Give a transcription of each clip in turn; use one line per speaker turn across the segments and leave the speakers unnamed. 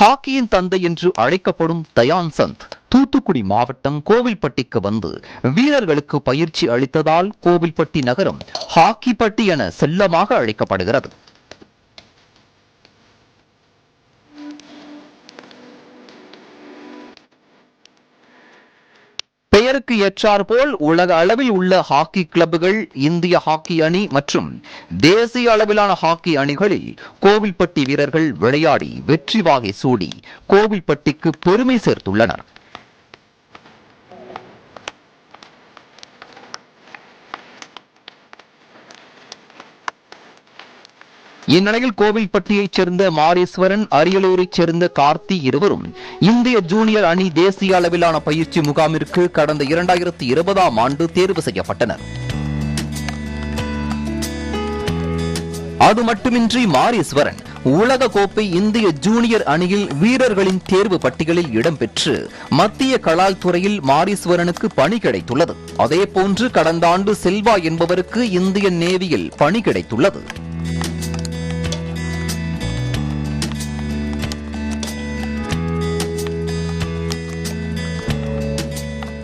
ஹாக்கியின் தந்தை என்று அழைக்கப்படும் தயான் சந்த் தூத்துக்குடி மாவட்டம் கோவில்பட்டிக்கு வந்து வீரர்களுக்கு பயிற்சி அளித்ததால் கோவில்பட்டி நகரம் ஹாக்கிப்பட்டி என செல்லமாக அழைக்கப்படுகிறது. பெயருக்கு ஏற்றாற்போல் உலக அளவில் உள்ள ஹாக்கி கிளப்புகள் இந்திய ஹாக்கி அணி மற்றும் தேசிய அளவிலான ஹாக்கி அணிகளில் கோவில்பட்டி வீரர்கள் விளையாடி வெற்றி வாகை சூடி கோவில்பட்டிக்கு பெருமை சேர்த்துள்ளனர். இந்நிலையில் கோவில்பட்டியைச் சேர்ந்த மாரீஸ்வரன் அரியலூரைச் சேர்ந்த கார்த்தி இருவரும் இந்திய ஜூனியர் அணி தேசிய அளவிலான பயிற்சி முகாமிற்கு கடந்த இரண்டாயிரத்தி இருபதாம் ஆண்டு தேர்வு செய்யப்பட்டனர். அது மட்டுமின்றி மாரீஸ்வரன் உலக கோப்பை இந்திய ஜூனியர் அணியில் வீரர்களின் தேர்வு பட்டியலில் இடம்பெற்று மத்திய கலால் துறையில் மாரீஸ்வரனுக்கு பணி கிடைத்துள்ளது. அதே போன்று கடந்த ஆண்டு செல்வா என்பவருக்கு இந்திய நேவியில் பணி கிடைத்துள்ளது.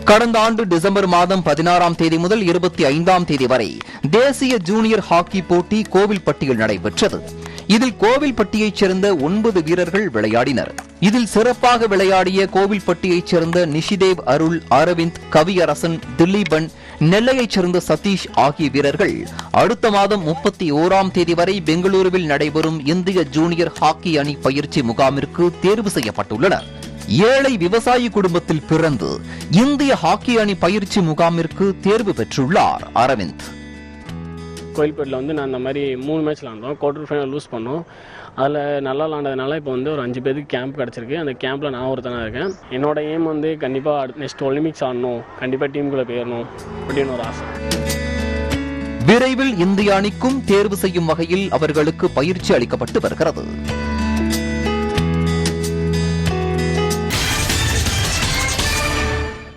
கடந்த ஆண்டு டிசம்பர் மாதம் பதினாறாம் தேதி முதல் இருபத்தி ஐந்தாம் தேதி வரை தேசிய ஜூனியர் ஹாக்கி போட்டி கோவில்பட்டியில் நடைபெற்றது. இதில் கோவில்பட்டியைச் சேர்ந்த ஒன்பது வீரர்கள் விளையாடினர். இதில் சிறப்பாக விளையாடிய கோவில்பட்டியைச் சேர்ந்த நிஷிதேவ் அருள் அரவிந்த் கவியரசன் திலீபன் நெல்லையைச் சேர்ந்த சதீஷ் ஆகிய வீரர்கள் அடுத்த மாதம் முப்பத்தி ஓராம் தேதி வரை பெங்களூருவில் நடைபெறும் இந்திய ஜூனியர் ஹாக்கி அணி பயிற்சி முகாமிற்கு தேர்வு செய்யப்பட்டுள்ளனர். ஏழை விவசாயி குடும்பத்தில் பிறந்து இந்திய ஹாக்கி அணி பயிற்சி முகாமிற்கு தேர்வு பெற்றுள்ளார் அரவிந்த்.
கோயில்பேட்டில் வந்து நான் இந்த மாதிரி மூணு மேட்ச் விளாண்டோம். குவார்டர் ஃபைனல் லூஸ் பண்ணோம். அதில் நல்லா விளாண்டதுனால இப்போ வந்து ஒரு அஞ்சு பேருக்கு கேம்ப் கிடச்சிருக்கு. அந்த கேம்பில் நான் ஒருத்தனாக இருக்கேன். என்னோட எய்ம் வந்து கண்டிப்பாக நெக்ஸ்ட் ஒலிம்பிக்ஸ் ஆடணும். கண்டிப்பாக டீமுக்குள்ளே போயிடணும் அப்படின்னு ஒரு ஆசை.
விரைவில் இந்திய அணிக்கும் தேர்வு செய்யும் வகையில் அவர்களுக்கு பயிற்சி அளிக்கப்பட்டு வருகிறது.